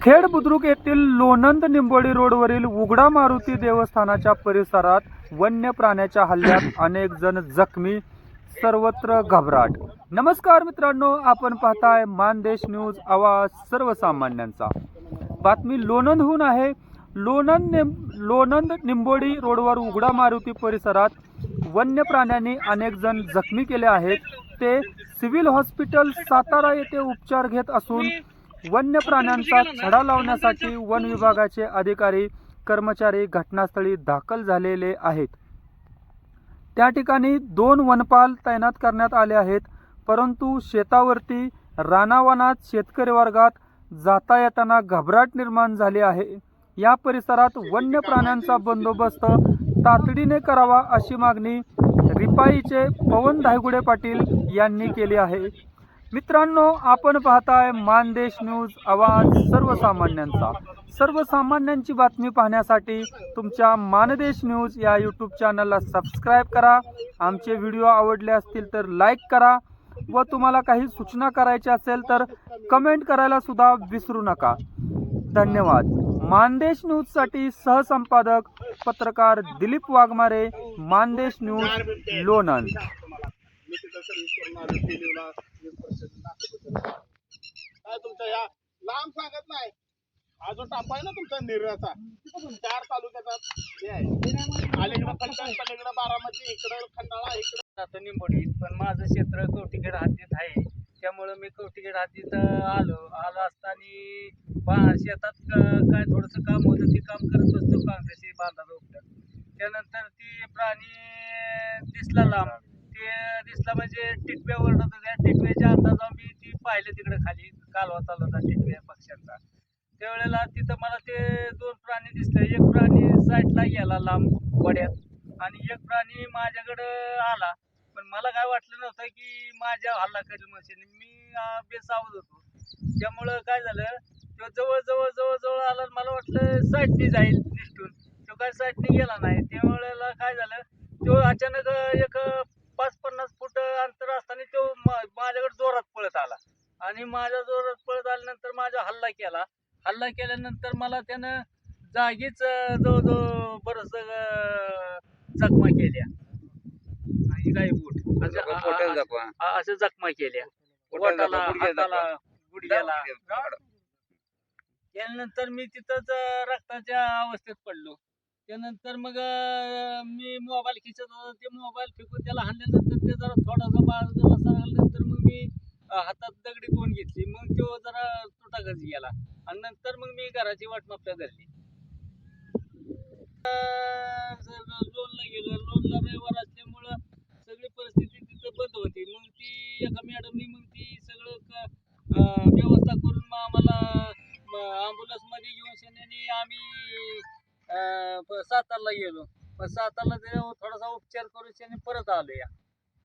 खेड बुद्रुक येथील लोणंद निंबोडी रोडवरील उघडा मारुती देवस्थानाच्या परिसरात वन्य प्राण्याच्या हल्ल्यात अनेक जण जखमी सर्वत्र घबराट. नमस्कार मित्रांनो आपण पाहताय मानदेश न्यूज आवाज सर्वसामान्यांचा. बातमी लोणंदहून आहे. लोणंद निम लोणंद निंबोडी रोडवर उघडा मारुती परिसरात वन्य प्राण्यांनी अनेक जण जखमी केले आहेत. ते सिव्हिल हॉस्पिटल सातारा येथे उपचार घेत असून वन्य प्राण्यांचा छडा लावण्यासाठी वन विभागाचे अधिकारी कर्मचारी घटनास्थळी दाखल झालेले आहेत. त्या ठिकाणी दोन वनपाल तैनात करण्यात आले आहेत परंतु शेतावरती रानावनात शेतकरी वर्गात जाता येताना घबराट निर्माण झाली आहे. या परिसरात वन्य प्राण्यांचा बंदोबस्त तातडीने करावा अशी मागणी रिपाईचे पवन धायगुडे पाटील यांनी केली आहे. मित्रांनो आपण पाहताय मानदेश न्यूज आवाज सर्वसामान्यांचा. सर्वसामान्यांची बातमी पाहण्यासाठी तुमच्या मानदेश न्यूज या यूट्यूब चॅनलला सबस्क्राईब करा. आमचे व्हिडिओ आवडले असतील तर लाईक करा. व तुम्हाला काही सूचना करायच्या असेल तर कमेंट करायला सुद्धा विसरू नका. धन्यवाद. मानदेश न्यूजसाठी सहसंपादक पत्रकार दिलीप वाघमारे मानदेश न्यूज लोणंद. सर्व्हिस करून आलो काय तुमच्या या? लांब सांगत नाही. अजून टाप आहे ना तुमचा निर्याचा चार तालुक्याचा हे आहे. अलीकडं पंचायत पलीकडं बारामती इकडं खंडाळा इकडं आता निंबोडी पण माझं क्षेत्र कवटीगड हद्दीत आहे. त्यामुळं मी कवटीगड हद्दीत आलो आलो असताना बा शेतात काय थोडंसं काम होतं ते काम करत बसतो कांग्रेसी बांधा उपचार त्यानंतर ती प्राणी दिसला लांब. दिसला म्हणजे टिटव्या ओरडत होत्या टिटव्याच्या अंदाज मी ती पाहिलं तिकडे खाली. कालवा चालू होता टिटव्या पक्ष्यांचा. त्यावेळेला तिथं मला ते दोन प्राणी दिसले. एक प्राणी साईडला गेला लांब वड्यात आणि एक प्राणी माझ्याकडं आला. पण मला काय वाटलं नव्हतं की माझ्या हल्ला करेल मशीन मी बेसावत होतो. त्यामुळं काय झालं तो जवळ जवळ जवळ जवळ आला मला वाटलं साईडनी जाईल निष्ठून. तो काय साईडनी गेला नाही. त्यावेळेला काय झालं तो अचानक एक अं, पाच पन्नास फूट अंतर असताना तो मा- माझ्याकडे जोरात पळत आला आणि माझ्या जोरात पळत आल्यानंतर माझा हल्ला केला. हल्ला केल्यानंतर मला त्यानं जागीच जवळजवळ बरंच जखमा केल्या. आणि काही बूट असं जखमा? केल्या. पोटाला हाताला गुडघ्याला. त्यानंतर मी तिथंच रक्ताच्या अवस्थेत पडलो. त्यानंतर मग मी मोबाईल खिचत होतो. ते मोबाईल फेकून त्याला हाणल्यानंतर ते जरा थोडासा बाळ जरा सरकल्यानंतर मग हातात दगडी कोण घेतली मग तो जरा तुटागच गेला. आणि नंतर मग मी घराची वाट मापल्या धरली लोनला गेलो लोनला रविवार असल्यामुळं सगळी परिस्थिती तिथं बंद होती. मग ती एका मॅडमनी मग ती सगळं क- व्यवस्था करून मग आम्हाला ॲम्ब्युलन्समध्ये घेऊन शेण्याने आम्ही सातारला गेलो. मग सातारला थोडासा उपचार करून शेणे परत आलो या.